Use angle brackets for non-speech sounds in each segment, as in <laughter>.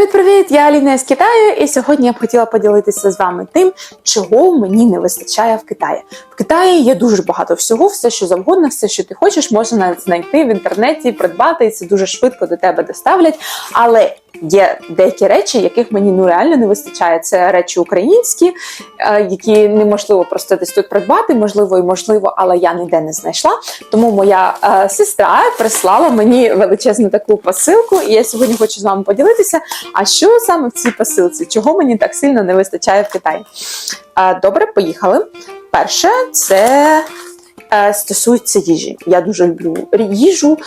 Привіт-привіт! Я Аліна з Китаю, і сьогодні я б хотіла поділитися з вами тим, чого мені не вистачає в Китаї. В Китаї є дуже багато всього, все, що завгодно, все, що ти хочеш, можна знайти в інтернеті, придбати, і це дуже швидко до тебе доставлять. Але є деякі речі, яких мені ну реально не вистачає. Це речі українські, е, які неможливо просто десь тут придбати, можливо і можливо, але я ніде не знайшла. Тому моя е, сестра прислала мені величезну таку посилку, і я сьогодні хочу з вами поділитися. А що саме в цій посилці? Чого мені так сильно не вистачає в Китаї? Е, добре, поїхали. Перше, це. Стосується їжі. Я дуже люблю їжу.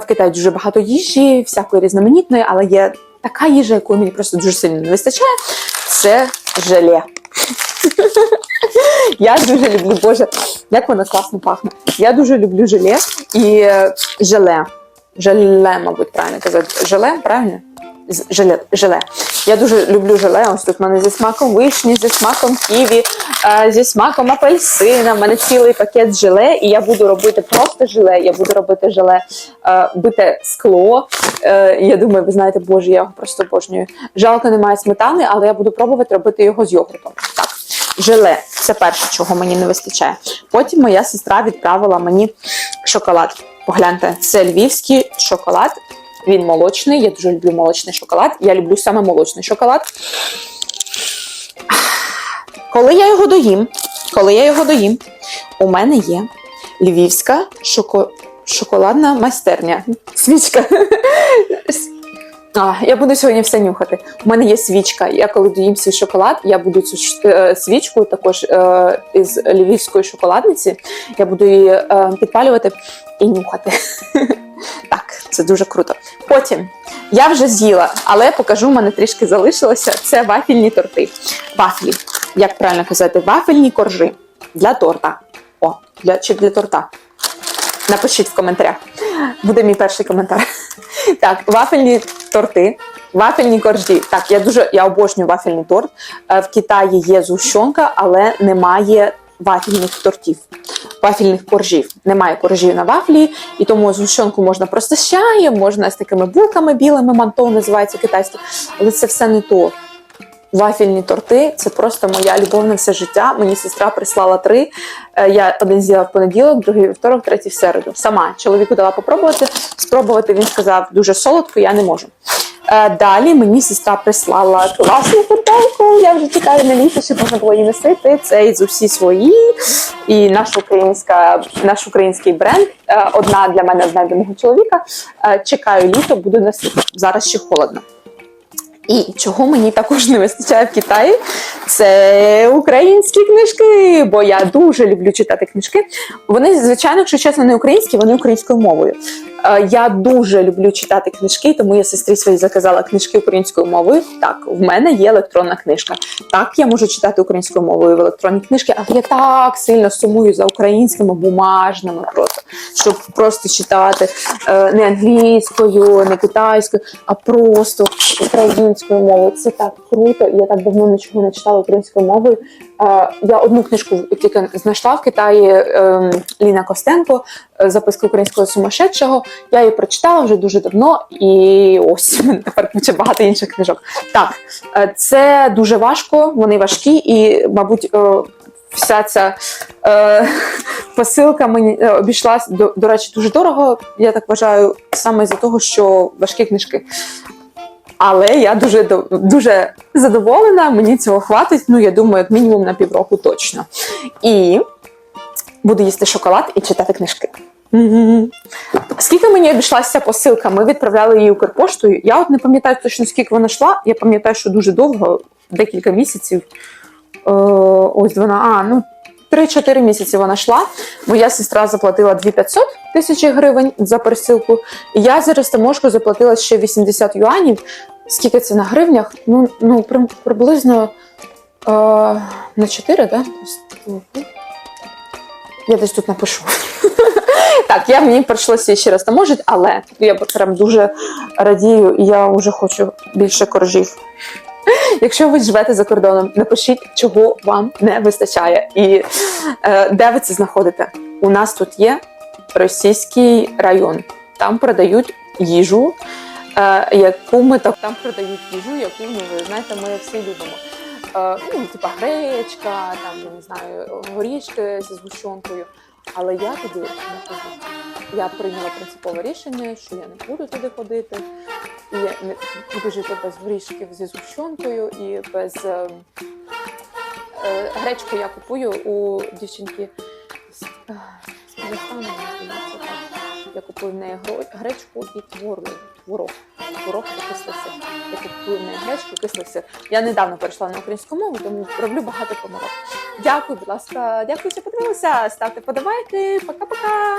В Китаї дуже багато їжі, всякої різноманітної, але є така їжа, якої мені просто дуже сильно не вистачає. Це желе. <laughs> Я дуже люблю, Боже, як воно класно пахне. Я дуже люблю желе і е, желе. Желе, мабуть, правильно казати. Желе, правильно? Желе. Я дуже люблю желе. Ось тут в мене зі смаком вишні, зі смаком ківі, е, зі смаком апельсина. У мене цілий пакет желе, і я буду робити просто желе. Я буду робити желе, е, бите скло. Е, я думаю, ви знаєте, боже, я його просто обожнюю. Жалко, немає сметани, але я буду пробувати робити його з йогуртом. Так. Желе це перше, чого мені не вистачає. Потім моя сестра відправила мені шоколад. Погляньте, це львівський шоколад. Він молочний. Я дуже люблю молочний шоколад. Я люблю саме молочний шоколад. Коли я його доїм, коли я його доїм, у мене є львівська шоко... шоколадна майстерня. Свічка. А, я буду сьогодні все нюхати. У мене є свічка. Я коли доїм свій шоколад, я буду цю е, свічку також е, із львівської шоколадниці. Я буду її е, підпалювати і нюхати. <laughs> Так, це дуже круто. Потім я вже з'їла, але покажу, в мене трішки залишилося. Це вафельні торти. Вафлі, як правильно казати, вафельні коржі для торта. О, для, чи для торта. Напишіть в коментарях. Буде мій перший коментар. <laughs> Так, вафельні торти, вафельні коржі. Так, я дуже я обожнюю вафельний торт. Е, В Китаї є зущенка, але немає вафельних тортів, вафельних коржів. Немає коржів на вафлі, і тому зущенку можна просто з чаєм, можна з такими булками білими, мантон називається китайське, але це все не то. Вафельні торти це просто моя любов на все життя. Мені сестра прислала три. Е, Я один з'їла в понеділок, другий вівторок, третій в середу. Сама чоловіку дала попробувати. Спробувати він сказав дуже солодко, я не можу. Е, Далі мені сестра прислала класну футболку. Я вже чекаю на літо, щоб можна було її носити. Це із усі свої. І наш українська, наш український бренд. Е, Одна для мене, одна для мого чоловіка. Е, Чекаю літо, буду носити. Зараз ще холодно. І чого мені також не вистачає в Китаї, це українські книжки, бо я дуже люблю читати книжки. Вони, звичайно, якщо чесно, не українські, вони українською мовою. Е, Я дуже люблю читати книжки, тому я сестрі своїй заказала книжки українською мовою. Так, в мене є електронна книжка. Так, я можу читати українською мовою в електронні книжки, але я так сильно сумую за українськими бумажними просто, щоб просто читати е, не англійською, не китайською, а просто українською мовою. Це так круто. Я так давно нічого не читала українською мовою. Я одну книжку тільки знайшла в Китаї е, Ліна Костенко, е, записки українського сумасшедшого. Я її прочитала вже дуже давно, і ось <laughs> тепер куча багато інших книжок. Так, е, це дуже важко, вони важкі, і, мабуть, е, вся ця е, <laughs> посилка мені обійшлась до, до речі дуже дорого. Я так вважаю, саме з-за того, що важкі книжки. Але я дуже дуже задоволена, мені цього хватить. Ну, я думаю, як мінімум на півроку точно. І буду їсти шоколад і читати книжки. Скільки мені обійшлася посилка? Ми відправляли її Укрпоштою. Я от не пам'ятаю точно, скільки вона йшла. Я пам'ятаю, що дуже довго, декілька місяців. Е, ось вона, а, ну, 3-4 місяці вона йшла. Моя сестра заплатила 2500 тисячі гривень за пересилку. Я зараз таможку заплатила ще 80 юанів. Скільки це на гривнях? Ну, ну при, приблизно е, на 4, так? Да? Я десь тут напишу. <laughs> Так, я мені прийшлося ще раз таможити, але я прям дуже радію, і я вже хочу більше коржів. <laughs> Якщо ви живете за кордоном, напишіть, чого вам не вистачає і е, де ви це знаходите. У нас тут є російський район. Там продають їжу яку ми так там продають їжу, яку ну ви знаєте, ми всі любимо. Е, ну, типа гречка, там я не знаю, горішки зі згущенкою. Але я туди не ходжу. Я прийняла принципове рішення, що я не буду туди ходити. І я не буду жити без горішків зі згущенкою і без е, е, гречку я купую у дівчинки з, е, Казахстану. Я купую в неї гречку і творог. Творог. Творог окислився, кислий вплив на гречку окислився. Я недавно перейшла на українську мову, тому роблю багато помилок. Дякую, будь ласка, дякую, що подивилися. Ставте подобайки. Пока-пока.